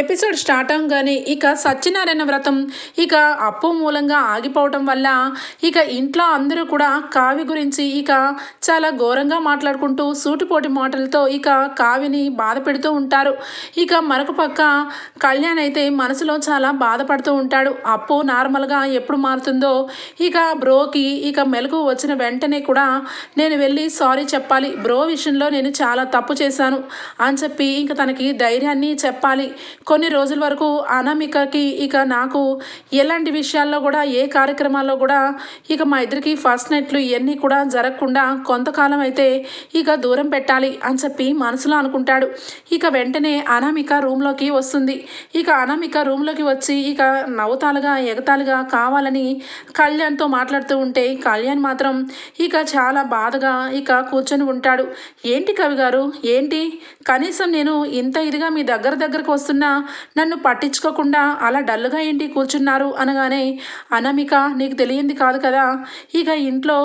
Episode start అవగానే ఇక సత్యనారాయణ వ్రతం ఇక అప్పు మూలంగా ఆగిపోవటం వల్ల ఇక ఇంట్లో అందరూ కూడా కావి గురించి ఇక చాలా ఘోరంగా మాట్లాడుకుంటూ సూటిపోటి మాటలతో ఇక కావిని బాధ పెడుతూ ఉంటారు. ఇక మరొక పక్క కళ్యాణ్ అయితే మనసులో చాలా బాధపడుతూ ఉంటాడు. అప్పు నార్మల్గా ఎప్పుడు మారుతుందో ఇక బ్రోకి ఇక మెలకు వచ్చిన వెంటనే కూడా నేను వెళ్ళి సారీ చెప్పాలి. బ్రో విషయంలో నేను చాలా తప్పు చేశాను అని చెప్పి ఇంక తనకి ధైర్యాన్ని చెప్పాలి. కొన్ని రోజుల వరకు అనామికకి ఇక నాకు ఎలాంటి విషయాల్లో కూడా ఏ కార్యక్రమాల్లో కూడా ఇక మా ఇద్దరికి ఫస్ట్ నైట్లు ఇవన్నీ కూడా జరగకుండా కొంతకాలం అయితే ఇక దూరం పెట్టాలి అని చెప్పి మనసులో అనుకుంటాడు. ఇక వెంటనే అనామిక రూమ్లోకి వస్తుంది. ఇక అనామిక రూమ్లోకి వచ్చి ఇక నవ్వుతాలుగా ఎగతాలుగా కావాలని కళ్యాణ్తో మాట్లాడుతూ ఉంటే కళ్యాణ్ మాత్రం ఇక చాలా బాధగా ఇక కూర్చొని ఉంటాడు. ఏంటి కవి గారు? ఏంటి? కనీసం నేను ఇంత ఇదిగా మీ దగ్గర దగ్గరకు వస్తున్నా నన్ను పట్టించుకోకుండా అలా డల్గా ఏంటి కూర్చున్నారు అనగానే అనమిక నీకు తెలియంది కాదు కదా. ఇక ఇంట్లో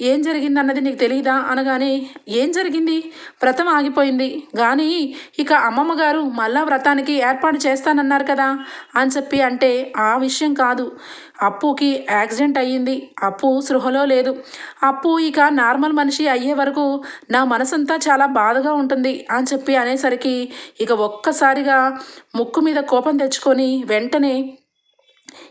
ఏం జరిగింది అన్నది నీకు తెలియదా అనగానే ఏం జరిగింది? వ్రతం ఆగిపోయింది. కానీ ఇక అమ్మమ్మ గారు మళ్ళా వ్రతానికి ఏర్పాటు చేస్తానన్నారు కదా అని చెప్పి అంటే ఆ విషయం కాదు. అప్పుకి యాక్సిడెంట్ అయ్యింది. అప్పు సృహలో లేదు. అప్పు ఇక నార్మల్ మనిషి అయ్యే వరకు నా మనసంతా చాలా బాధగా ఉంటుంది అని చెప్పి అనేసరికి ఇక ఒక్కసారిగా ముక్కు మీద కోపం తెచ్చుకొని వెంటనే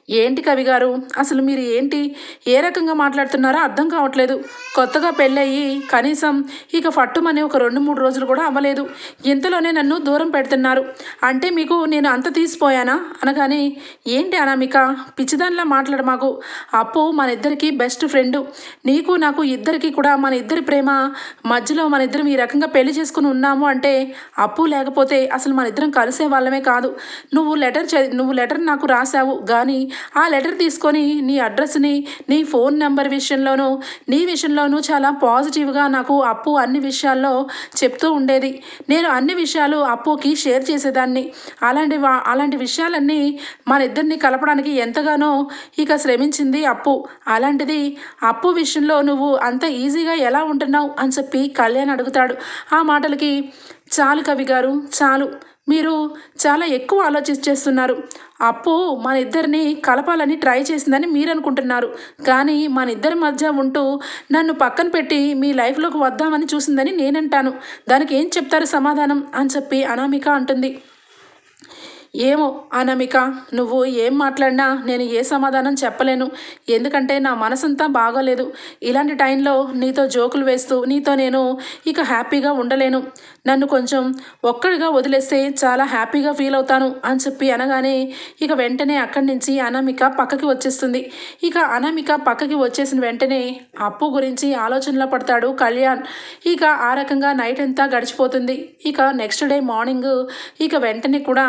ఏంటి కవి గారు? అసలు మీరు ఏంటి? ఏ రకంగా మాట్లాడుతున్నారో అర్థం కావట్లేదు. కొత్తగా పెళ్ళయి కనీసం ఇక ఫట్టుమని ఒక రెండు మూడు రోజులు కూడా అవ్వలేదు. ఇంతలోనే నన్ను దూరం పెడుతున్నారు. అంటే మీకు నేను అంత తీసిపోయానా? అనగానే ఏంటి అనామిక? పిచ్చిదానిలా మాట్లాడు మాకు. అప్పు మన ఇద్దరికి బెస్ట్ ఫ్రెండు. నీకు నాకు ఇద్దరికి కూడా మన ఇద్దరి ప్రేమ. మధ్యలో మన ఇద్దరం ఈ రకంగా పెళ్ళి చేసుకుని ఉన్నాము అంటే అప్పు లేకపోతే అసలు మన ఇద్దరం కలిసే వాళ్ళమే కాదు. నువ్వు లెటర్ చ నువ్వు లెటర్ నాకు రాసావు కానీ ఆ లెటర్ తీసుకొని నీ అడ్రస్ని నీ ఫోన్ నెంబర్ విషయంలోనూ నీ విషయంలోనూ చాలా పాజిటివ్గా నాకు అప్పు అన్ని విషయాల్లో చెప్తూ ఉండేది. నేను అన్ని విషయాలు అప్పుకి షేర్ చేసేదాన్ని. అలాంటి వా అలాంటి విషయాలన్నీ మన ఇద్దరిని కలపడానికి ఎంతగానో ఇక శ్రమించింది అప్పు. అలాంటిది అప్పు విషయంలో నువ్వు అంత ఈజీగా ఎలా ఉంటున్నావు అని చెప్పి కళ్యాణ్ అడుగుతాడు. ఆ మాటలకి చాలు కవి గారు చాలు. మీరు చాలా ఎక్కువ ఆలోచించేస్తున్నారు అప్పు మన ఇద్దరిని కలపాలని ట్రై చేసిందని మీరు అనుకుంటున్నారు. కానీ మన ఇద్దరి మధ్య ఉంటూ నన్ను పక్కన పెట్టి మీ లైఫ్లోకి వద్దామని చూసిందని నేనంటాను. దానికి ఏం చెప్తారు సమాధానం? అని చెప్పి అనామిక అంటుంది. ఏమో అనామిక నువ్వు ఏం మాట్లాడినా నేను ఏ సమాధానం చెప్పలేను. ఎందుకంటే నా మనసంతా బాగోలేదు. ఇలాంటి టైంలో నీతో జోకులు వేస్తూ నీతో నేను ఇక హ్యాపీగా ఉండలేను. నన్ను కొంచెం ఒక్కడిగా వదిలేస్తే చాలా హ్యాపీగా ఫీల్ అవుతాను అని చెప్పి అనగానే ఇక వెంటనే అక్కడి నుంచి అనామిక పక్కకి వచ్చేస్తుంది. ఇక అనామిక పక్కకి వచ్చేసిన వెంటనే అప్పు గురించి ఆలోచనలో పడతాడు కళ్యాణ్. ఇక ఆ రకంగా నైట్ అంతా గడిచిపోతుంది. ఇక నెక్స్ట్ డే మార్నింగ్ ఇక వెంటనే కూడా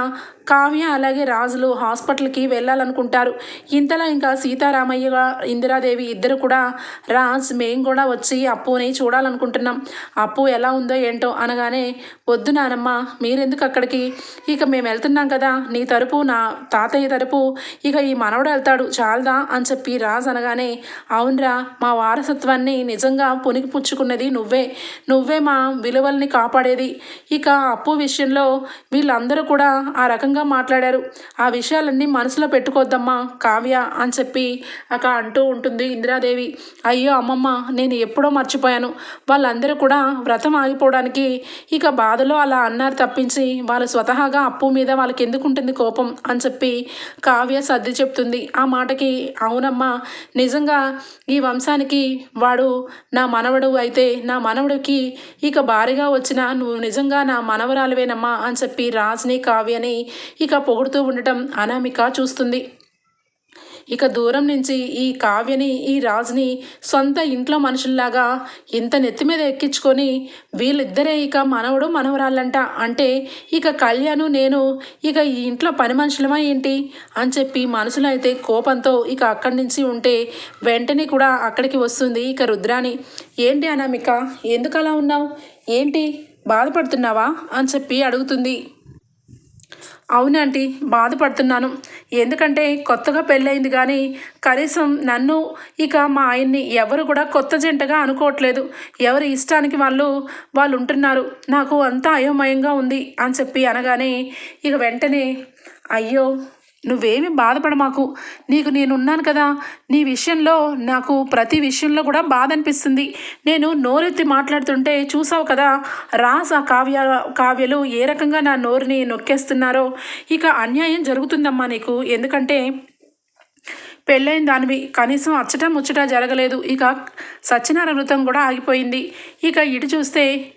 కావ్య అలాగే రాజులు హాస్పిటల్కి వెళ్ళాలనుకుంటారు. ఇంతలో ఇంకా సీతారామయ్య ఇందిరాదేవి ఇద్దరు కూడా రాజ్ మేం కూడా వచ్చి అప్పుని చూడాలనుకుంటున్నాం. అప్పు ఎలా ఉందో ఏంటో అనగానే వద్దు నానమ్మ మీరెందుకు అక్కడికి? ఇక మేము వెళ్తున్నాం కదా నీ తరపు నా తాతయ్య తరపు ఇక ఈ మనవడు వెళ్తాడు చాలదా? అని చెప్పి రాజ్ అనగానే అవునరా మా వారసత్వాన్ని నిజంగా పునికి పుచ్చుకున్నది నువ్వే. నువ్వే మా విలువల్ని కాపాడేది. ఇక అప్పు విషయంలో వీళ్ళందరూ కూడా ఆ రకంగా మాట్లాడారు. ఆ విషయాలన్నీ మనసులో పెట్టుకోవద్దమ్మా కావ్య అని చెప్పి అక్క అంటూ ఉంటుంది ఇందిరాదేవి. అయ్యో అమ్మమ్మ నేను ఎప్పుడో మర్చిపోయాను. వాళ్ళందరూ కూడా వ్రతం ఆగిపోవడానికి ఇక బాధలో అలా అన్నారు తప్పించి వాళ్ళు స్వతహాగా అప్పు మీద వాళ్ళకి ఎందుకు ఉంటుంది కోపం అని చెప్పి కావ్య సర్ది చెప్తుంది. ఆ మాటకి అవునమ్మా నిజంగా ఈ వంశానికి వాడు నా మనవడు అయితే నా మనవడికి ఇక భారీగా వచ్చిన నువ్వు నిజంగా నా మనవరాలువేనమ్మా అని చెప్పి రాజ్ని కావ్యని ఇక పొగుడుతూ ఉండటం అనామిక చూస్తుంది. ఇక దూరం నుంచి ఈ కావ్యని ఈ రాజుని సొంత ఇంట్లో మనుషుల్లాగా ఇంత నెత్తి మీద ఎక్కించుకొని వీళ్ళిద్దరే ఇక మనవడు మనవరాళ్ళంట అంటే ఇక కళ్యాణు నేను ఇక ఈ ఇంట్లో పని మనుషులమా ఏంటి? అని చెప్పి మనసులో అయితే కోపంతో ఇక అక్కడి నుంచి ఉంటే వెంటనే కూడా అక్కడికి వస్తుంది ఇక రుద్రాని ఏంటి అనామిక? ఎందుకు అలా ఉన్నావు? ఏంటి? బాధపడుతున్నావా? అని చెప్పి అడుగుతుంది. అవునంటీ బాధపడుతున్నాను. ఎందుకంటే కొత్తగా పెళ్ళయింది కానీ కనీసం నన్ను ఇక మా ఆయన్ని ఎవరు కూడా కొత్త జంటగా అనుకోవట్లేదు. ఎవరి ఇష్టానికి వాళ్ళు వాళ్ళు ఉంటున్నారు నాకు అంతా అయోమయంగా ఉంది అని చెప్పి అనగానే ఇక వెంటనే అయ్యో నువ్వేమి బాధపడ మాకు. నీకు నేనున్నాను కదా. నీ విషయంలో నాకు ప్రతి విషయంలో కూడా బాధ అనిపిస్తుంది. నేను నోరెత్తి మాట్లాడుతుంటే చూసావు కదా రాస్ ఆ కావ్య కావ్యలు ఏ రకంగా నా నోరుని నొక్కేస్తున్నారో. ఇక అన్యాయం జరుగుతుందమ్మా నీకు. ఎందుకంటే పెళ్ళైన దానివి కనీసం అచ్చట ముచ్చట జరగలేదు. ఇక సత్యనారాయణ వృతం కూడా ఆగిపోయింది. ఇక ఇటు చూస్తే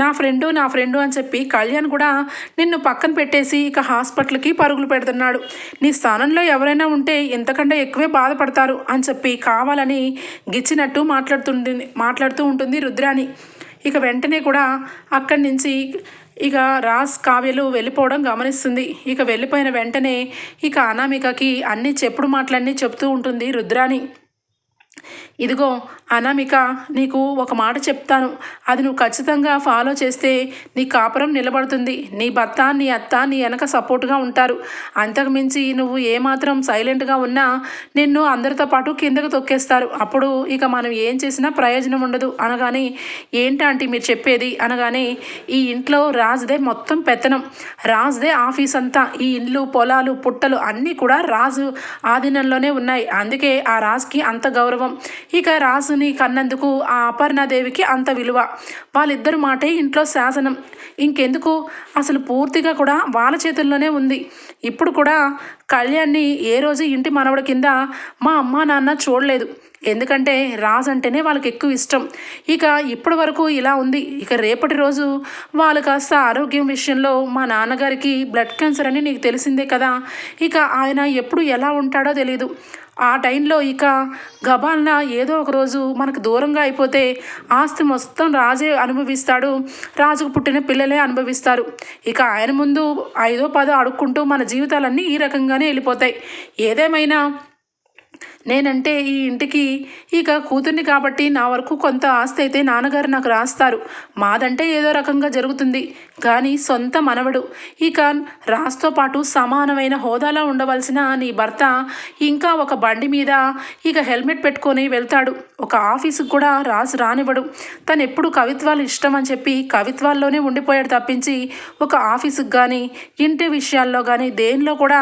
నా ఫ్రెండు నా ఫ్రెండు అని చెప్పి కళ్యాణ్ కూడా నిన్ను పక్కన పెట్టేసి ఇక హాస్పిటల్కి పరుగులు పెడుతున్నాడు. నీ స్థానంలో ఎవరైనా ఉంటే ఎంతకంటే ఎక్కువే బాధపడతారు అని చెప్పి కావాలని గిచ్చినట్టు మాట్లాడుతుంది మాట్లాడుతూ ఉంటుంది రుద్రాని ఇక వెంటనే కూడా అక్కడి నుంచి ఇక రాస్ కావ్యలు వెళ్ళిపోవడం గమనిస్తుంది. ఇక వెళ్ళిపోయిన వెంటనే ఇక అనామికకి అన్ని చెప్పుడు మాటలన్నీ చెప్తూ ఉంటుంది రుద్రాని ఇదిగో అనామిక నీకు ఒక మాట చెప్తాను. అది నువ్వు ఖచ్చితంగా ఫాలో చేస్తే నీ కాపురం నిలబడుతుంది. నీ భర్త నీ అత్త నీ వెనక సపోర్ట్గా ఉంటారు. అంతకు మించి నువ్వు ఏమాత్రం సైలెంట్గా ఉన్నా నిన్ను అందరితో పాటు కిందకు తొక్కేస్తారు. అప్పుడు ఇక మనం ఏం చేసినా ప్రయోజనం ఉండదు. అనగానే ఏంటంటే మీరు చెప్పేది? అనగానే ఈ ఇంట్లో రాజుదే మొత్తం పెత్తనం. రాజుదే ఆఫీస్ అంతా. ఈ ఇల్లు పొలాలు పుట్టలు అన్నీ కూడా రాజు ఆధీనంలోనే ఉన్నాయి. అందుకే ఆ రాజుకి అంత గౌరవం. ఇక రాజుని కన్నందుకు ఆ అపర్ణాదేవికి అంత విలువ. వాళ్ళిద్దరు మాటే ఇంట్లో శాసనం. ఇంకెందుకు? అసలు పూర్తిగా కూడా వాళ్ళ చేతుల్లోనే ఉంది. ఇప్పుడు కూడా కళ్యాణ్ని ఏ రోజు ఇంటి మనవడి కింద మా అమ్మ నాన్న చూడలేదు. ఎందుకంటే రాజు అంటేనే వాళ్ళకి ఎక్కువ ఇష్టం. ఇక ఇప్పటి వరకు ఇలా ఉంది. ఇక రేపటి రోజు వాళ్ళు కాస్త ఆరోగ్యం విషయంలో మా నాన్నగారికి బ్లడ్ క్యాన్సర్ అని నీకు తెలిసిందే కదా. ఇక ఆయన ఎప్పుడు ఎలా ఉంటాడో తెలియదు ఆ టైంలో ఇక గబాల్న ఏదో ఒక రోజు మనకు దూరంగా అయిపోతే ఆస్తి మొత్తం రాజే అనుభవిస్తాడు. రాజుకు పుట్టిన పిల్లలే అనుభవిస్తారు. ఇక ఆయన ముందు ఐదో పదో అడుక్కుంటూ మన జీవితాలన్నీ ఈ రకంగానే వెళ్ళిపోతాయి. ఏదేమైనా నేనంటే ఈ ఇంటికి ఇక కూతుర్ని కాబట్టి నా వరకు కొంత ఆస్తి అయితే నాన్నగారు నాకు రాస్తారు. మాదంటే ఏదో రకంగా జరుగుతుంది. కానీ సొంత మనవడు. ఇక రాస్తో పాటు సమానమైన హోదాలో ఉండవలసిన నీ భర్త ఇంకా ఒక బండి మీద ఇక హెల్మెట్ పెట్టుకొని వెళ్తాడు. ఒక ఆఫీసుకు కూడా రాసి రానివ్వడు. తను ఎప్పుడు కవిత్వాలు ఇష్టం అని చెప్పి కవిత్వాల్లోనే ఉండిపోయాడు తప్పించి ఒక ఆఫీసుకు కానీ ఇంటి విషయాల్లో కానీ దేనిలో కూడా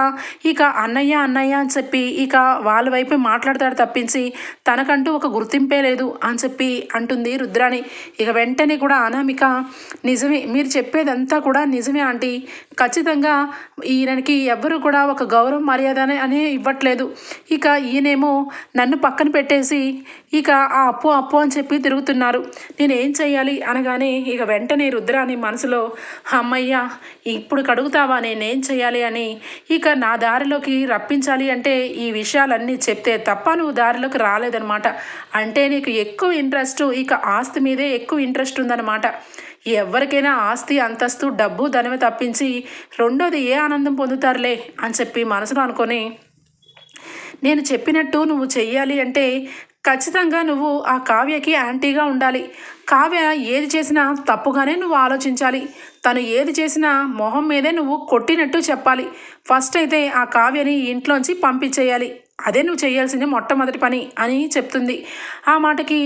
ఇక అన్నయ్య అన్నయ్య అని చెప్పి ఇక వాళ్ళ వైపు మా మాట్లాడతాడు తప్పించి తనకంటూ ఒక గుర్తింపే లేదు అని చెప్పి అంటుంది రుద్రాణి. ఇక వెంటనే కూడా అనామిక నిజమే మీరు చెప్పేదంతా కూడా నిజమే ఆంటీ. ఖచ్చితంగా ఈయనకి ఎవ్వరు కూడా ఒక గౌరవం మర్యాద అనే- ఇవ్వట్లేదు. ఇక ఈయనేమో నన్ను పక్కన పెట్టేసి ఇక ఆ అప్పు అప్పు అని చెప్పి తిరుగుతున్నారు. నేనేం చేయాలి అనగానే ఇక వెంటనే రుద్రాని మనసులో అమ్మయ్య ఇప్పుడు కడుగుతావా? నేనేం చేయాలి అని ఇక నా దారిలోకి రప్పించాలి అంటే ఈ విషయాలన్నీ చెప్తే తప్ప నువ్వు దారిలోకి రాలేదనమాట అంటే నీకు ఎక్కువ ఇంట్రెస్ట్ ఇక ఆస్తి మీదే ఎక్కువ ఇంట్రెస్ట్ ఉందన్నమాట. ఎవరికైనా ఆస్తి అంతస్తు డబ్బు ధనమే తప్పించి రెండోది ఏ ఆనందం పొందుతారులే అని చెప్పి మనసులో అనుకొని నేను చెప్పినట్టు నువ్వు చెయ్యాలి అంటే ఖచ్చితంగా నువ్వు ఆ కావ్యకి యాంటీగా ఉండాలి. కావ్య ఏది చేసినా తప్పుగానే నువ్వు ఆలోచించాలి. తను ఏది చేసినా మొహం మీదే నువ్వు కొట్టినట్టు చెప్పాలి. ఫస్ట్ అయితే ఆ కావ్యని ఇంట్లోంచి పంపించేయాలి. అదే నువ్వు చేయాల్సింది మొట్టమొదటి పని అని చెప్తుంది. ఆ మాటకి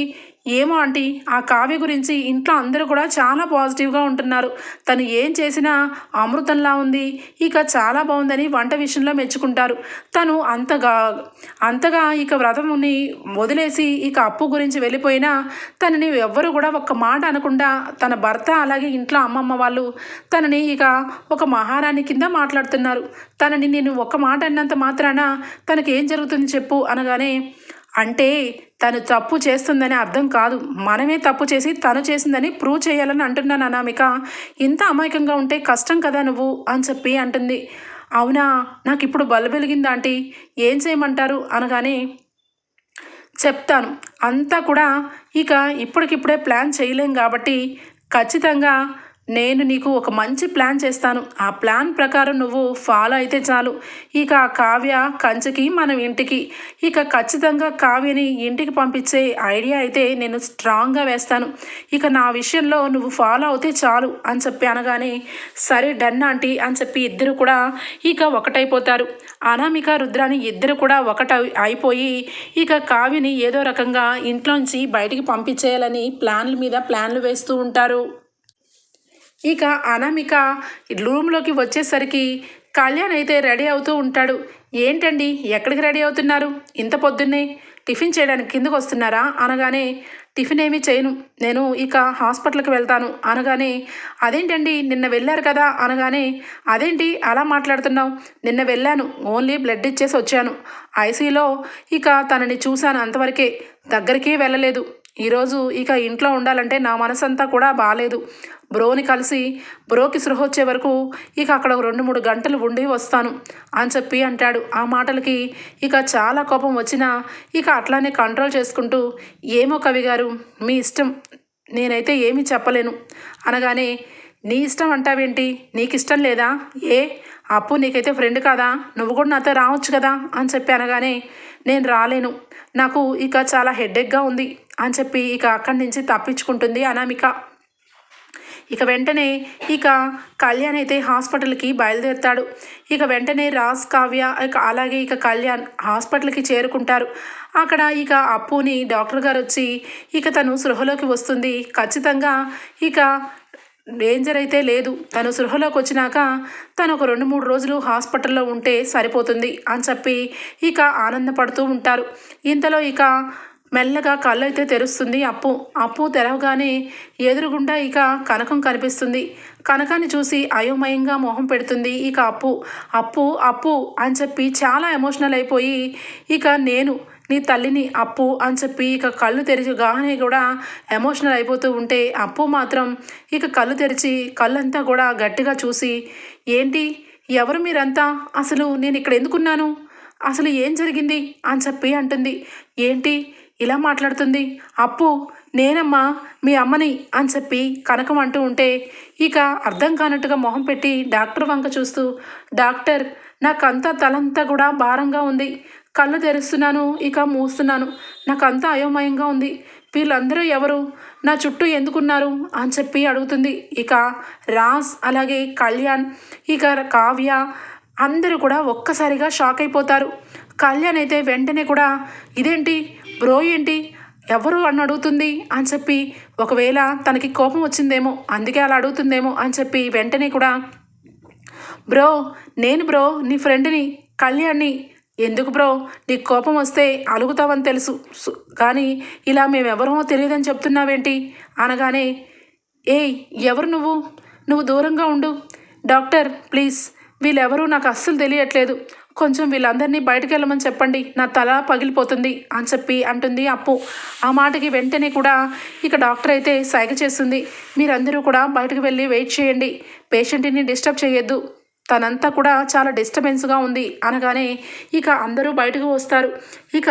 ఏమో ఆంటీ ఆ కావ్య గురించి ఇంట్లో అందరూ కూడా చాలా పాజిటివ్గా ఉంటున్నారు. తను ఏం చేసినా అమృతంలా ఉంది. ఇక చాలా బాగుందని వంట విషయంలో మెచ్చుకుంటారు. తను అంతగా అంతగా ఇక వ్రతముని వదిలేసి ఇక అప్పు గురించి వెళ్ళిపోయినా తనని ఎవ్వరు కూడా ఒక్క మాట అనకుండా తన భర్త అలాగే ఇంట్లో అమ్మమ్మ వాళ్ళు తనని ఇక ఒక మహారాణి కింద మాట్లాడుతున్నారు. తనని నేను ఒక మాట అన్నంత మాత్రాన తనకేం జరుగుతుంది చెప్పు అనగానే అంటే తను తప్పు చేస్తుందని అర్థం కాదు. మనమే తప్పు చేసి తను చేసిందని ప్రూవ్ చేయాలని అంటున్నాను అనామిక. ఇంత అమాయకంగా ఉంటే కష్టం కదా నువ్వు అని చెప్పి అంటుంది. అవునా? నాకు ఇప్పుడు బలు వెలిగిందా ఆంటీ. ఏం చేయమంటారు? అనగానే చెప్తాను. అంతా కూడా ఇక ఇప్పటికిప్పుడే ప్లాన్ చేయలేం కాబట్టి ఖచ్చితంగా నేను నీకు ఒక మంచి ప్లాన్ చేస్తాను. ఆ ప్లాన్ ప్రకారం నువ్వు ఫాలో అయితే చాలు. ఇక ఆ కావ్య కంచెకి మనం ఇంటికి. ఇక ఖచ్చితంగా కావ్యని ఇంటికి పంపించే ఐడియా అయితే నేను స్ట్రాంగ్గా వేస్తాను. ఇక నా విషయంలో నువ్వు ఫాలో అవుతే చాలు అని చెప్పి అనగానే సరే డన్ ఆంటీ అని చెప్పి ఇద్దరు కూడా ఇక ఒకటైపోతారు. అనామిక రుద్రాని ఇద్దరు కూడా ఒకట అయిపోయి ఇక కావ్యని ఏదో రకంగా ఇంట్లోంచి బయటికి పంపించేయాలని ప్లాన్ల మీద ప్లాన్లు వేస్తూ ఉంటారు. ఇక అనామిక రూమ్లోకి వచ్చేసరికి కళ్యాణ్ అయితే రెడీ అవుతూ ఉంటాడు. ఏంటండి? ఎక్కడికి రెడీ అవుతున్నారు? ఇంత పొద్దున్నే టిఫిన్ చేయడానికి కిందకు వస్తున్నారా? అనగానే టిఫిన్ ఏమీ చేయను. నేను ఇక హాస్పిటల్కి వెళ్తాను. అనగానే అదేంటండి? నిన్న వెళ్ళారు కదా? అనగానే అదేంటి? అలా మాట్లాడుతున్నావు. నిన్న వెళ్ళాను. ఓన్లీ బ్లడ్ ఇచ్చేసి వచ్చాను. ఐసీలో ఇక తనని చూశాను అంతవరకే. దగ్గరికి వెళ్ళలేదు. ఈరోజు ఇక ఇంట్లో ఉండాలంటే నా మనసంతా కూడా బాగాలేదు బ్రోని కలిసి బ్రోకి సృహ వచ్చే వరకు ఇక అక్కడ ఒక రెండు మూడు గంటలు ఉండి వస్తాను అని చెప్పి అంటాడు. ఆ మాటలకి ఇక చాలా కోపం వచ్చినా ఇక అట్లానే కంట్రోల్ చేసుకుంటూ ఏమో కవి గారు మీ ఇష్టం నేనైతే ఏమీ చెప్పలేను. అనగానే నీ ఇష్టం అంటావేంటి? నీకు ఇష్టం లేదా? ఏ? అప్పు నీకైతే ఫ్రెండ్ కాదా? నువ్వు కూడా నాతో రావచ్చు కదా? అని చెప్పి అనగానే నేను రాలేను. నాకు ఇక చాలా హెడ్డెక్గా ఉంది. అని చెప్పి ఇక అక్కడి నుంచి తప్పించుకుంటుంది అనామిక. ఇక వెంటనే ఇక కళ్యాణ్ అయితే హాస్పిటల్కి బయలుదేరుతాడు. ఇక వెంటనే రాజ్ కావ్య ఇక అలాగే ఇక కళ్యాణ్ హాస్పిటల్కి చేరుకుంటారు. అక్కడ ఇక అప్పుని డాక్టర్ గారు వచ్చి ఇక తను సృహలోకి వస్తుంది. ఖచ్చితంగా ఇక డేంజర్ అయితే లేదు. తను సృహలోకి వచ్చినాక తను ఒక రెండు మూడు రోజులు హాస్పిటల్లో ఉంటే సరిపోతుంది అని చెప్పి ఇక ఆనందపడుతూ ఉంటారు. ఇంతలో ఇక మెల్లగా కళ్ళు అయితే తెరుస్తుంది. అప్పు అప్పు తెరవగానే ఎదురుగుండా ఇక కనకం కనిపిస్తుంది. కనకాన్ని చూసి అయోమయంగా మొహం పెడుతుంది. ఇక అప్పు అప్పు అప్పు అని చెప్పి చాలా ఎమోషనల్ అయిపోయి ఇక నేను నీ తల్లిని అప్పు అని చెప్పి ఇక కళ్ళు తెరిచిగానే కూడా ఎమోషనల్ అయిపోతూ ఉంటే అప్పు మాత్రం ఇక కళ్ళు తెరిచి కళ్ళంతా కూడా గట్టిగా చూసి ఏంటి? ఎవరు మీరంతా? అసలు నేను ఇక్కడ ఎందుకున్నాను? అసలు ఏం జరిగింది? అని చెప్పి అంటుంది. ఏంటి? ఇలా మాట్లాడుతుంది. అప్పు నేనమ్మా మీ అమ్మని అని చెప్పి కనకం అంటూ ఉంటే ఇక అర్థం కానట్టుగా మొహం పెట్టి డాక్టర్ వంక చూస్తూ డాక్టర్ నాకంతా తలంతా కూడా భారంగా ఉంది. కళ్ళు తెరుస్తున్నాను ఇక మూస్తున్నాను. నాకంతా అయోమయంగా ఉంది. వీళ్ళందరూ ఎవరు? నా చుట్టూ ఎందుకున్నారు? అని చెప్పి అడుగుతుంది. ఇక రాజ్ అలాగే కళ్యాణ్ ఇక కావ్య అందరూ కూడా ఒక్కసారిగా షాక్ అయిపోతారు. కళ్యాణ్ అయితే వెంటనే కూడా ఇదేంటి? బ్రో ఏంటి? ఎవరు అని అడుగుతుంది? అని చెప్పి ఒకవేళ తనకి కోపం వచ్చిందేమో అందుకే అలా అడుగుతుందేమో అని చెప్పి వెంటనే కూడా బ్రో నేను బ్రో నీ ఫ్రెండ్ని కళ్యాణ్ని ఎందుకు బ్రో నీకు కోపం వస్తే అలుగుతావని తెలుసు. సు- కానీ ఇలా మేమెవరమో తెలియదని చెప్తున్నావేంటి? అనగానే ఏయ్ ఎవరు నువ్వు? నువ్వు దూరంగా ఉండు. డాక్టర్ ప్లీజ్ వీళ్ళెవరూ నాకు అస్సలు తెలియట్లేదు. కొంచెం వీళ్ళందరినీ బయటకు వెళ్ళమని చెప్పండి. నా తల పగిలిపోతుంది అని చెప్పి అంటుంది అప్పు. ఆ మాటకి వెంటనే కూడా ఇక డాక్టర్ అయితే సైగ చేస్తుంది. మీరందరూ కూడా బయటకు వెళ్ళి వెయిట్ చేయండి. పేషెంట్ని డిస్టర్బ్ చేయొద్దు. తనంతా కూడా చాలా డిస్టర్బెన్స్గా ఉంది అనగానే ఇక అందరూ బయటకు వస్తారు. ఇక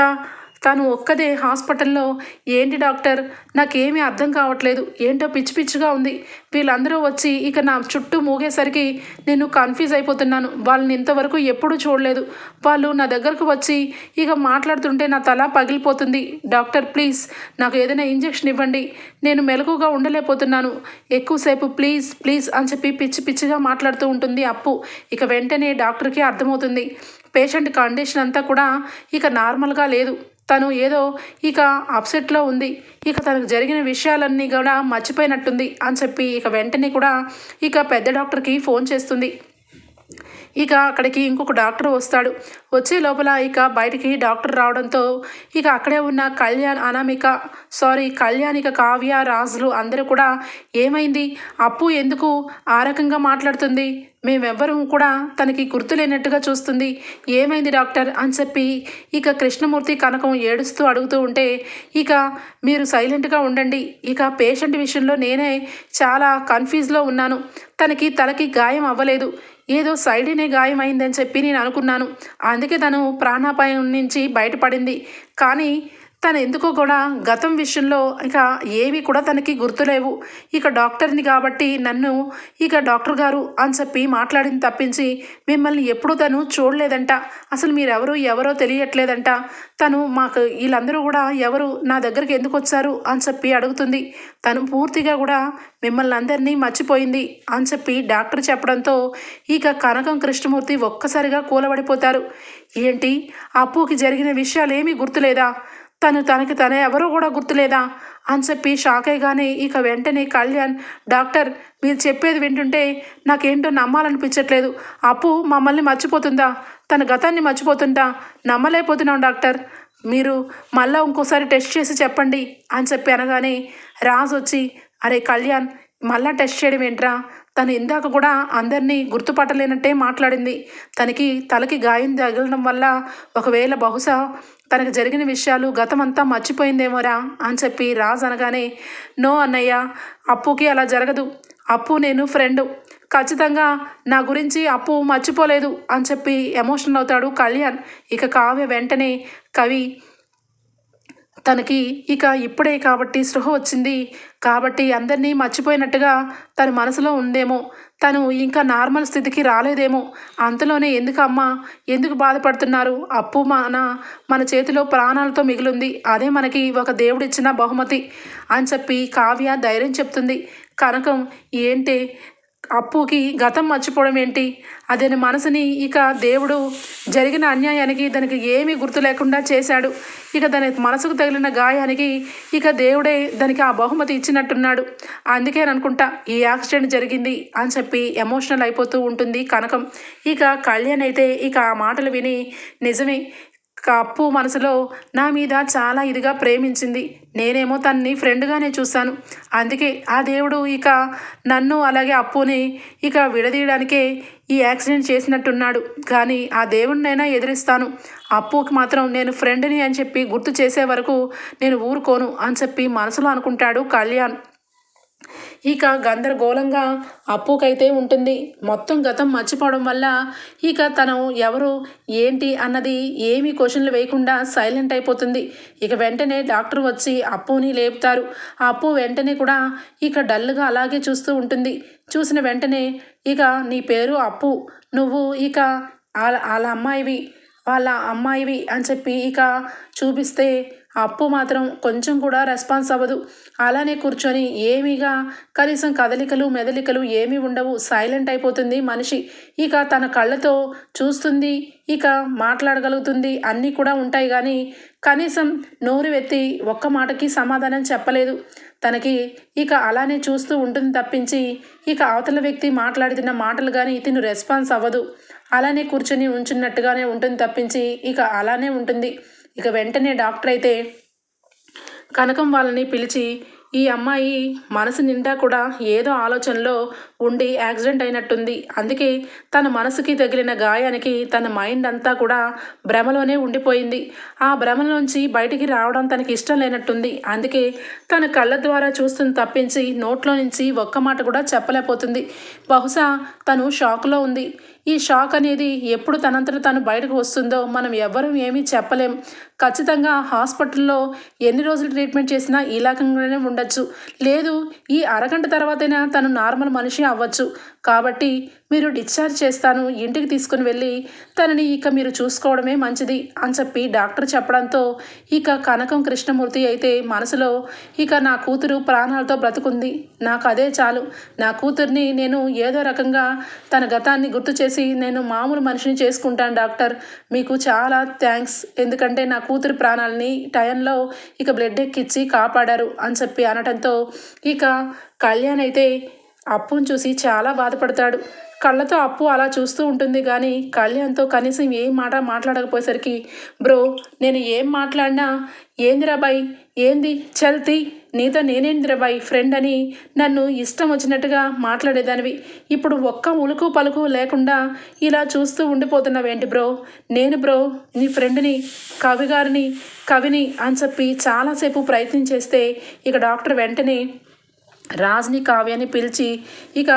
తను ఒక్కదే హాస్పిటల్లో. ఏంటి డాక్టర్? నాకేమీ అర్థం కావట్లేదు. ఏంటో పిచ్చి పిచ్చిగా ఉంది. వీళ్ళందరూ వచ్చి ఇక నా చుట్టూ మూగేసరికి నేను కన్ఫ్యూజ్ అయిపోతున్నాను. వాళ్ళని ఇంతవరకు ఎప్పుడూ చూడలేదు. వాళ్ళు నా దగ్గరకు వచ్చి ఇక మాట్లాడుతుంటే నా తల పగిలిపోతుంది. డాక్టర్ ప్లీజ్ నాకు ఏదైనా ఇంజెక్షన్ ఇవ్వండి. నేను మెలకుగా ఉండలేకపోతున్నాను. ఎక్కువసేపు ప్లీజ్ ప్లీజ్ అని చెప్పి పిచ్చి పిచ్చిగా మాట్లాడుతూ ఉంటుంది అప్పు. ఇక వెంటనే డాక్టర్కి అర్థమవుతుంది. పేషెంట్ కండిషన్ అంతా కూడా ఇక నార్మల్గా లేదు. తను ఏదో ఇక అప్సెట్లో ఉంది. ఇక తనకు జరిగిన విషయాలన్నీ కూడా మర్చిపోయినట్టుంది అని చెప్పి ఇక వెంటనే కూడా ఇక పెద్ద డాక్టర్కి ఫోన్ చేస్తుంది. ఇక అక్కడికి ఇంకొక డాక్టర్ వస్తాడు. వచ్చే లోపల ఇక బయటికి డాక్టర్ రావడంతో ఇక అక్కడే ఉన్న కళ్యాణ్ అనామిక సారీ కళ్యాణ్ ఇక కావ్య రాజులు అందరూ కూడా ఏమైంది? అప్పు ఎందుకు ఆ రకంగా మాట్లాడుతుంది? మేమెవ్వరూ కూడా తనకి గుర్తులేనట్టుగా చూస్తుంది. ఏమైంది డాక్టర్? అని చెప్పి ఇక కృష్ణమూర్తి కనకం ఏడుస్తూ అడుగుతూ ఉంటే ఇక మీరు సైలెంట్గా ఉండండి. ఇక పేషెంట్ విషయంలో నేనే చాలా కన్ఫ్యూజ్లో ఉన్నాను. తనకి తలకి గాయం అవ్వలేదు. ఏదో సైడినే గాయం అయిందని చెప్పి నేను అనుకున్నాను. అందుకే తను ప్రాణాపాయం నుంచి బయటపడింది. కానీ తను ఎందుకో కూడా గతం విషయంలో ఇక ఏవి కూడా తనకి గుర్తులేవు. ఇక డాక్టర్ని కాబట్టి నన్ను ఇక డాక్టర్ గారు అని చెప్పి మాట్లాడింది తప్పించి మిమ్మల్ని ఎప్పుడూ తను చూడలేదంట. అసలు మీరెవరు ఎవరో తెలియట్లేదంట. తను మాకు వీళ్ళందరూ కూడా ఎవరు నా దగ్గరికి ఎందుకు వచ్చారు అని చెప్పి అడుగుతుంది. తను పూర్తిగా కూడా మిమ్మల్ని అందరినీ మర్చిపోయింది అని చెప్పి డాక్టర్ చెప్పడంతో ఇక కనకం కృష్ణమూర్తి ఒక్కసారిగా కూలబడిపోతారు. ఏంటి? అప్పుకి జరిగిన విషయాలు ఏమీ గుర్తులేదా? తను తనకి తన ఎవరూ కూడా గుర్తులేదా? అని చెప్పి షాక్ అయ్యగానే ఇక వెంటనే కళ్యాణ్ డాక్టర్ మీరు చెప్పేది వింటుంటే నాకేంటో నమ్మాలనిపించట్లేదు. అప్పు మమ్మల్ని మర్చిపోతుందా? తన గతాన్ని మర్చిపోతుందా? నమ్మలేకపోతున్నాం డాక్టర్. మీరు మళ్ళీ ఇంకోసారి టెస్ట్ చేసి చెప్పండి అని చెప్పి అనగానే రాజు వచ్చి అరే కళ్యాణ్ మళ్ళా టెస్ట్ చేయడం ఏంట్రా? తను ఇందాక కూడా అందరినీ గుర్తుపట్టలేనట్టే మాట్లాడింది. తనకి తలకి గాయం తగలడం వల్ల ఒకవేళ బహుశా తనకు జరిగిన విషయాలు గతమంతా మర్చిపోయిందేమోరా అని చెప్పి రాజ్ అనగానే నో అన్నయ్య అప్పుకి అలా జరగదు. అప్పు నేను ఫ్రెండు. ఖచ్చితంగా నా గురించి అప్పు మర్చిపోలేదు అని చెప్పి ఎమోషనల్ అవుతాడు కళ్యాణ్. ఇక కావ్య వెంటనే కవి తనకి ఇక ఇప్పుడే కాబట్టి స్పృహ వచ్చింది. కాబట్టి అందరినీ మర్చిపోయినట్టుగా తన మనసులో ఉందేమో. తను ఇంకా నార్మల్ స్థితికి రాలేదేమో. అంతలోనే ఎందుకు అమ్మ? ఎందుకు బాధపడుతున్నారు? అప్పు మన మన చేతిలో ప్రాణాలతో మిగిలింది. అదే మనకి ఒక దేవుడిచ్చిన బహుమతి అని చెప్పి కావ్య ధైర్యం చెప్తుంది. కనకం ఏంటి? అప్పుకి గతం మర్చిపోవడం ఏంటి? అతని మనసుని ఇక దేవుడు జరిగిన అన్యాయానికి దానికి ఏమీ గుర్తు లేకుండా చేశాడు. ఇక దాని మనసుకు తగిలిన గాయానికి ఇక దేవుడే దానికి ఆ బహుమతి ఇచ్చినట్టున్నాడు. అందుకే అనుకుంటా ఈ యాక్సిడెంట్ జరిగింది అని చెప్పి ఎమోషనల్ అయిపోతూ ఉంటుంది కనకం. ఇక కళ్యాణ్ అయితే ఇక ఆ మాటలు విని నిజమే అప్పు మనసులో నా మీద చాలా ఇదిగా ప్రేమించింది. నేనేమో తన్ని ఫ్రెండ్గానే చూశాను. అందుకే ఆ దేవుడు ఇక నన్ను అలాగే అప్పుని ఇక విడదీయడానికే ఈ యాక్సిడెంట్ చేసినట్టున్నాడు. కానీ ఆ దేవుడినైనా ఎదిరిస్తాను. అప్పుకి మాత్రం నేను ఫ్రెండ్ని అని చెప్పి గుర్తు చేసే వరకు నేను ఊరుకోను అని చెప్పి మనసులో అనుకుంటాడు కళ్యాణ్. ఇక గందరగోళంగా అప్పుకైతే ఉంటుంది. మొత్తం గతం మర్చిపోవడం వల్ల ఇక తను ఎవరు ఏంటి అన్నది ఏమీ క్వశ్చన్లు వేయకుండా సైలెంట్ అయిపోతుంది. ఇక వెంటనే డాక్టర్ వచ్చి అప్పుని లేపుతారు. ఆ అప్పు వెంటనే కూడా ఇక డల్గా అలాగే చూస్తూ ఉంటుంది. చూసిన వెంటనే ఇక నీ పేరు అప్పు. నువ్వు ఇక వాళ్ళ వాళ్ళ అమ్మాయివి. వాళ్ళ అమ్మాయివి అని చెప్పి ఇక చూపిస్తే అప్పు మాత్రం కొంచెం కూడా రెస్పాన్స్ అవ్వదు. అలానే కూర్చొని ఏమీగా కనీసం కదలికలు మెదలికలు ఏమీ ఉండవు. సైలెంట్ అయిపోతుంది మనిషి. ఇక తన కళ్ళతో చూస్తుంది ఇక మాట్లాడగలుగుతుంది. అన్నీ కూడా ఉంటాయి కానీ కనీసం నోరు వెత్తి ఒక్క మాటకి సమాధానం చెప్పలేదు. తనకి ఇక అలానే చూస్తూ ఉంటుంది తప్పించి ఇక అవతల వ్యక్తి మాట్లాడుతున్న మాటలు కానీ తిను రెస్పాన్స్ అవ్వదు. అలానే కూర్చొని ఉంచున్నట్టుగానే ఉంటుంది తప్పించి ఇక అలానే ఉంటుంది. ఇక వెంటనే డాక్టర్ అయితే కనకం వాళ్ళని పిలిచి ఈ అమ్మాయి మనసు నిండా కూడా ఏదో ఆలోచనలో ఉండి యాక్సిడెంట్ అయినట్టుంది. అందుకే తన మనసుకి తగిలిన గాయానికి తన మైండ్ అంతా కూడా భ్రమలోనే ఉండిపోయింది. ఆ భ్రమలోంచి బయటికి రావడం తనకి ఇష్టం లేనట్టుంది. అందుకే తన కళ్ళ ద్వారా చూస్తుంది తప్పించి నోట్లో నుంచి ఒక్క మాట కూడా చెప్పలేకపోతుంది. బహుశా తను షాక్లో ఉంది. ఈ షాక్ అనేది ఎప్పుడు తనంతట తను బయటకు వస్తుందో మనం ఎవ్వరూ ఏమీ చెప్పలేం. ఖచ్చితంగా హాస్పిటల్లో ఎన్ని రోజులు ట్రీట్మెంట్ చేసినా ఈ లాకంగానే ఉండొచ్చు. లేదు ఈ అరగంట తర్వాతైనా తను నార్మల్ మనిషి అవ్వచ్చు. కాబట్టి మీరు డిశ్చార్జ్ చేస్తాను ఇంటికి తీసుకుని వెళ్ళి తనని ఇక మీరు చూసుకోవడమే మంచిది అని చెప్పి డాక్టర్ చెప్పడంతో ఇక కనకం కృష్ణమూర్తి అయితే మనసులో ఇక నా కూతురు ప్రాణాలతో బ్రతుకుంది. నాకు అదే చాలు. నా కూతుర్ని నేను ఏదో రకంగా తన గతాన్ని గుర్తు చేసి నేను మామూలు మనిషిని చేసుకుంటాను డాక్టర్. మీకు చాలా థ్యాంక్స్. ఎందుకంటే నా కూతురు ప్రాణాలని టైంలో ఇక బ్లడ్ ఎక్కిచ్చి కాపాడారు అని చెప్పి అనటంతో ఇక కళ్యాణ్ అయితే అప్పును చూసి చాలా బాధపడతాడు. కళ్ళతో అప్పు అలా చూస్తూ ఉంటుంది కానీ కళ్యాణ్తో కనీసం ఏం మాట మాట్లాడకపోయేసరికి బ్రో నేను ఏం మాట్లాడినా ఏందిరా బాయ్? ఏంది? చల్తి నీతో నేనేందిరా బాయ్? ఫ్రెండ్ అని నన్ను ఇష్టం వచ్చినట్టుగా మాట్లాడేదానివి. ఇప్పుడు ఒక్క ఉలుకు పలుకు లేకుండా ఇలా చూస్తూ ఉండిపోతున్నావేంటి బ్రో? నేను బ్రో నీ ఫ్రెండ్ని కవి గారిని కవిని అని చెప్పి చాలాసేపు ప్రయత్నం చేస్తే ఇక డాక్టర్ వెంటనే రాజ్ని కావ్యాన్ని పిలిచి ఇక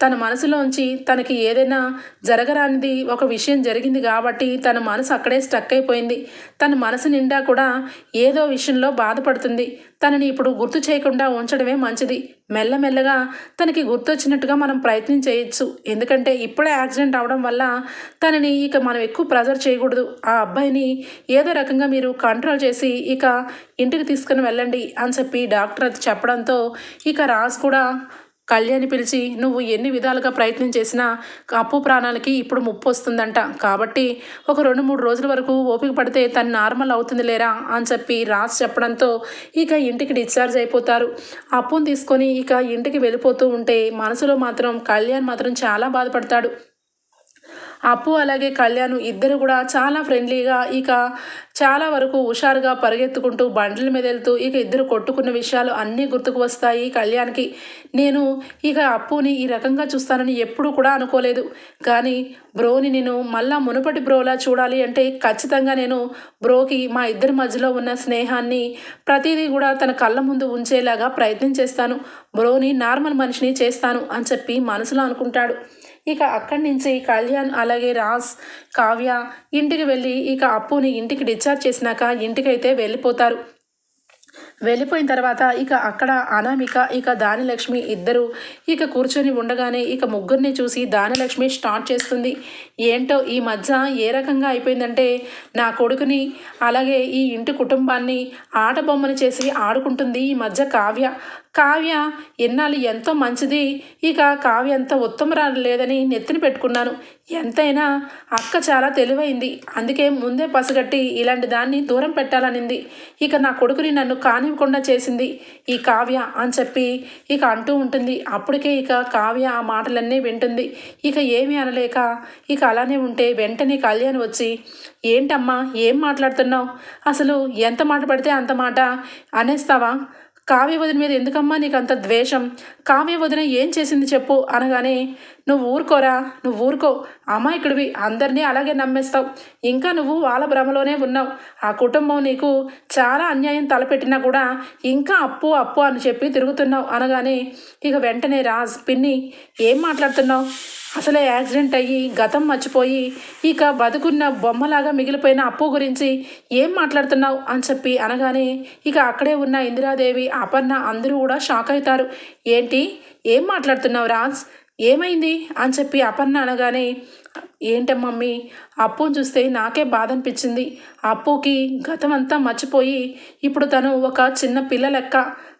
తన మనసులోంచి తనకి ఏదైనా జరగరానిది ఒక విషయం జరిగింది కాబట్టి తన మనసు అక్కడే స్టక్ అయిపోయింది. తన మనసు నిండా కూడా ఏదో విషయంలో బాధపడుతుంది. తనని ఇప్పుడు గుర్తు చేయకుండా ఉంచడమే మంచిది. మెల్లమెల్లగా తనకి గుర్తొచ్చినట్టుగా మనం ప్రయత్నం చేయొచ్చు. ఎందుకంటే ఇప్పుడే యాక్సిడెంట్ అవడం వల్ల తనని ఇక మనం ఎక్కువ ప్రెజర్ చేయకూడదు. ఆ అబ్బాయిని ఏదో రకంగా మీరు కంట్రోల్ చేసి ఇక ఇంటికి తీసుకుని వెళ్ళండి అని చెప్పి డాక్టర్ అది చెప్పడంతో ఇక రాజ్ కూడా కళ్యాణి పిలిచి నువ్వు ఎన్ని విధాలుగా ప్రయత్నం చేసినా అప్పు ప్రాణాలకి ఇప్పుడు ముప్పు వస్తుందంట. కాబట్టి ఒక రెండు మూడు రోజుల వరకు ఓపిక పడితే తను నార్మల్ అవుతుంది లేరా? అని చెప్పి రాసి చెప్పడంతో ఇక ఇంటికి డిశ్చార్జ్ అయిపోతారు. అప్పును తీసుకొని ఇక ఇంటికి వెళ్ళిపోతూ ఉంటే మనసులో మాత్రం కళ్యాణ్ మాత్రం చాలా బాధపడతాడు. అప్పు అలాగే కళ్యాణ్ ఇద్దరు కూడా చాలా ఫ్రెండ్లీగా ఇక చాలా వరకు హుషారుగా పరిగెత్తుకుంటూ బండ్ల మీద వెళ్తూ ఇక ఇద్దరు కొట్టుకున్న విషయాలు అన్నీ గుర్తుకు వస్తాయి. కళ్యాణ్కి నేను ఇక అప్పుని ఈ రకంగా చూస్తానని ఎప్పుడు కూడా అనుకోలేదు. కానీ బ్రోని నేను మళ్ళా మునుపటి బ్రోలా చూడాలి అంటే ఖచ్చితంగా నేను బ్రోకి మా ఇద్దరి మధ్యలో ఉన్న స్నేహాన్ని ప్రతిదీ కూడా తన కళ్ళ ముందు ఉంచేలాగా ప్రయత్నం చేస్తాను. బ్రోని నార్మల్ మనిషిని చేస్తాను అని చెప్పి మనసులో అనుకుంటాడు. ఇక అక్కడి నుంచి కళ్యాణ్ అలాగే రాజ్ కావ్య ఇంటికి వెళ్ళి ఇక అప్పుని ఇంటికి డిశ్చార్జ్ చేసినాక ఇంటికైతే వెళ్ళిపోతారు. వెళ్ళిపోయిన తర్వాత ఇక అక్కడ అనామిక ఇక దానిలక్ష్మి ఇద్దరు ఇక కూర్చొని ఉండగానే ఇక ముగ్గురిని చూసి దానిలక్ష్మి స్టార్ట్ చేస్తుంది. ఏంటో ఈ మధ్య ఏ రకంగా అయిపోయిందంటే నా కొడుకుని అలాగే ఈ ఇంటి కుటుంబాన్ని ఆట బొమ్మను చేసి ఆడుకుంటుంది ఈ మధ్య కావ్య. కావ్య ఎన్నాళ్ళు ఎంతో మంచిది. ఇక కావ్య అంత ఉత్తమరాలు లేదని నెత్తిన పెట్టుకున్నాను. ఎంతైనా అక్క చాలా తెలివైంది. అందుకే ముందే పసిగట్టి ఇలాంటి దాన్ని దూరం పెట్టాలనింది. ఇక నా కొడుకుని నన్ను కానివ్వకుండా చేసింది ఈ కావ్య అని చెప్పి ఇక అంటూ ఉంటుంది. అప్పటికే ఇక కావ్య ఆ మాటలన్నీ వింటుంది. ఇక ఏమీ అనలేక ఇక అలానే ఉంటే వెంటనే కళ్యాణ్ వచ్చి ఏంటమ్మా ఏం మాట్లాడుతున్నావు? అసలు ఎంత మాట పడితే అంత మాట అనేస్తావా? కావ్య వదిన మీద ఎందుకమ్మా నీకు అంత ద్వేషం? కావ్య వదిన ఏం చేసింది చెప్పు అనగానే నువ్వు ఊరుకోరా నువ్వు ఊరుకో. అమాయకుడివి అందరినీ అలాగే నమ్మేస్తావు. ఇంకా నువ్వు వాళ్ళ భ్రమలోనే ఉన్నావు. ఆ కుటుంబం నీకు చాలా అన్యాయం తలపెట్టినా కూడా ఇంకా అప్పు అప్పు అని చెప్పి తిరుగుతున్నావు అనగానే ఇక వెంటనే రాజ్ పిన్ని ఏం మాట్లాడుతున్నావు? అసలే యాక్సిడెంట్ అయ్యి గతం మర్చిపోయి ఇక బతుకున్న బొమ్మలాగా మిగిలిపోయిన అప్పు గురించి ఏం మాట్లాడుతున్నావు? అని చెప్పి అనగానే ఇక అక్కడే ఉన్న ఇందిరాదేవి అపర్ణ అందరూ కూడా షాక్ అవుతారు. ఏంటి? ఏం మాట్లాడుతున్నావు రాజ్? ఏమైంది? అని చెప్పి అపర్ణ అనగానే ఏంటం మమ్మీ? అప్పును చూస్తే నాకే బాధ అనిపించింది అప్పుకి గతం అంతా మర్చిపోయి ఇప్పుడు తను ఒక చిన్న పిల్ల లెక్క.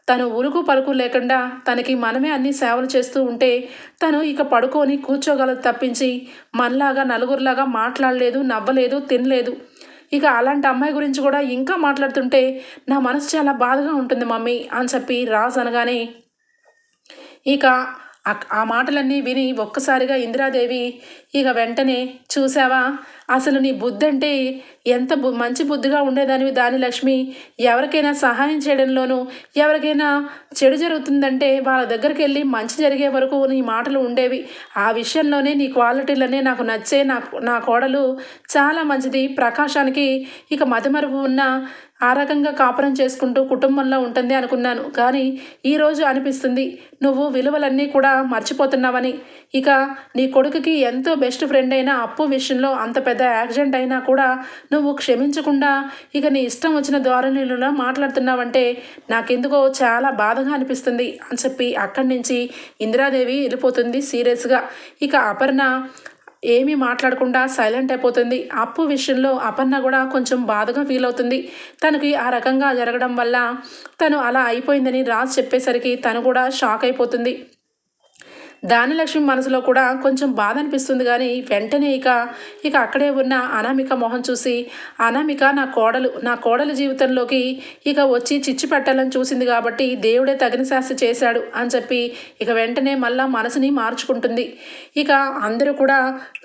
తను ఉరుకు పలుకు లేకుండా తనకి మనమే అన్ని సేవలు చేస్తూ ఉంటే తను ఇక పడుకొని కూర్చోగలదు తప్పించి మనలాగా నలుగురిలాగా మాట్లాడలేదు నవ్వలేదు తినలేదు. ఇక అలాంటి అమ్మాయి గురించి కూడా ఇంకా మాట్లాడుతుంటే నా మనసు చాలా బాధగా ఉంటుంది మమ్మీ అని చెప్పి రాజు అనగానే ఇక ఆ మాటలన్నీ విని ఒక్కసారిగా ఇందిరాదేవి ఇక వెంటనే చూసావా అసలు నీ బుద్ధి అంటే ఎంత బు మంచి బుద్ధిగా ఉండేదానివి దాని లక్ష్మి. ఎవరికైనా సహాయం చేయడంలోనూ ఎవరికైనా చెడు జరుగుతుందంటే వాళ్ళ దగ్గరికి వెళ్ళి మంచి జరిగే వరకు నీ మాటలు ఉండేవి. ఆ విషయంలోనే నీ క్వాలిటీలనే నాకు నచ్చే నా నా కోడలు చాలా మంచిది. ప్రకాశానికి ఇక మతిమరుపు ఉన్న ఆ రకంగా కాపురం చేసుకుంటూ కుటుంబంలో ఉంటుంది అనుకున్నాను. కానీ ఈరోజు అనిపిస్తుంది నువ్వు విలువలన్నీ కూడా మర్చిపోతున్నావని. ఇక నీ కొడుకుకి ఎంతో బెస్ట్ ఫ్రెండ్ అయిన అప్పు విషయంలో అంత పెద్ద యాక్సిడెంట్ అయినా కూడా నువ్వు క్షమించకుండా ఇక నీ ఇష్టం వచ్చిన ధోరణిలో మాట్లాడుతున్నావంటే నాకెందుకో చాలా బాధగా అనిపిస్తుంది అని చెప్పి అక్కడి నుంచి ఇందిరాదేవి వెళ్ళిపోతుంది సీరియస్గా. ఇక అపర్ణ ఏమీ మాట్లాడకుండా సైలెంట్ అయిపోతుంది. అప్పు విషయంలో అపర్ణ కూడా కొంచెం బాధగా ఫీల్ అవుతుంది. తనకి ఆ రకంగా జరగడం వల్ల తను అలా అయిపోయిందని రాజ్ చెప్పేసరికి తను కూడా షాక్ అయిపోతుంది. దానిలక్ష్మి మనసులో కూడా కొంచెం బాధ అనిపిస్తుంది కానీ వెంటనే ఇక ఇక అక్కడే ఉన్న అనామిక మొహం చూసి అనామిక నా కోడలు నా కోడల జీవితంలోకి ఇక వచ్చి చిచ్చు పెట్టాలని చూసింది కాబట్టి దేవుడే తగిన శాస్త్రి చేశాడు అని చెప్పి ఇక వెంటనే మళ్ళా మనసుని మార్చుకుంటుంది. ఇక అందరూ కూడా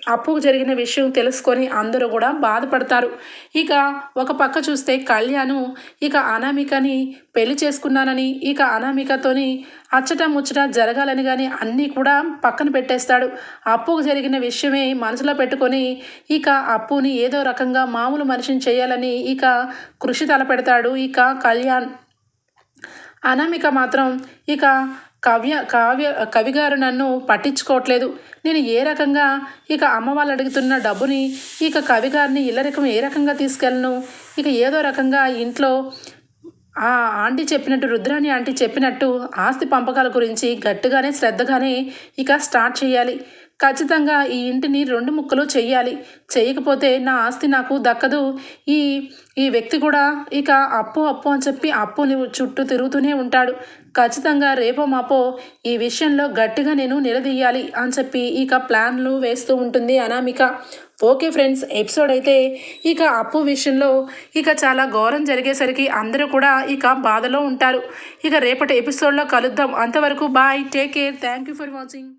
అప్పు జరిగిన విషయం తెలుసుకొని అందరూ కూడా బాధపడతారు. ఇక ఒక పక్క చూస్తే కళ్యాణ్ ఇక అనామికని పెళ్ళి చేసుకున్నానని ఇక అనామికతోని అచ్చట ముచ్చట జరగాలని కానీ అన్నీ కూడా పక్కన పెట్టేస్తాడు. అప్పుకు జరిగిన విషయమే మనసులో పెట్టుకొని ఇక అప్పుని ఏదో రకంగా మామూలు మనిషిని చేయాలని ఇక కృషి తలపెడతాడు ఇక కళ్యాణ్. అనామిక మాత్రం ఇక కవ్య కావ్య కవిగారు నన్ను పట్టించుకోవట్లేదు. నేను ఏ రకంగా ఇక అమ్మ వాళ్ళు అడుగుతున్న డబ్బుని ఇక కవిగారిని ఇల్లరికం ఏ రకంగా తీసుకెళ్ళను? ఇక ఏదో రకంగా ఇంట్లో ఆ ఆంటీ చెప్పినట్టు రుద్రాణి ఆంటీ చెప్పినట్టు ఆస్తి పంపకాల గురించి గట్టిగానే శ్రద్ధగానే ఇక స్టార్ట్ చేయాలి. ఖచ్చితంగా ఈ ఇంటిని రెండు ముక్కలు చెయ్యాలి. చేయకపోతే నా ఆస్తి నాకు దక్కదు. ఈ ఈ వ్యక్తి కూడా ఇక అప్పు అప్పు అని చెప్పి అప్పుని చుట్టూ తిరుగుతూనే ఉంటాడు. ఖచ్చితంగా రేపో మాపో ఈ విషయంలో గట్టిగా నేను నిలదీయాలి అని చెప్పి ఇక ప్లాన్లు వేస్తూ ఉంటుంది అనామిక. ఓకే ఫ్రెండ్స్ ఎపిసోడ్ అయితే ఇక అప్పు విషయంలో ఇక చాలా ఘోరం జరిగేసరికి అందరూ కూడా ఇక బాధలో ఉంటారు. ఇక రేపటి ఎపిసోడ్లో కలుద్దాం. అంతవరకు bye take care. Thank you for watching.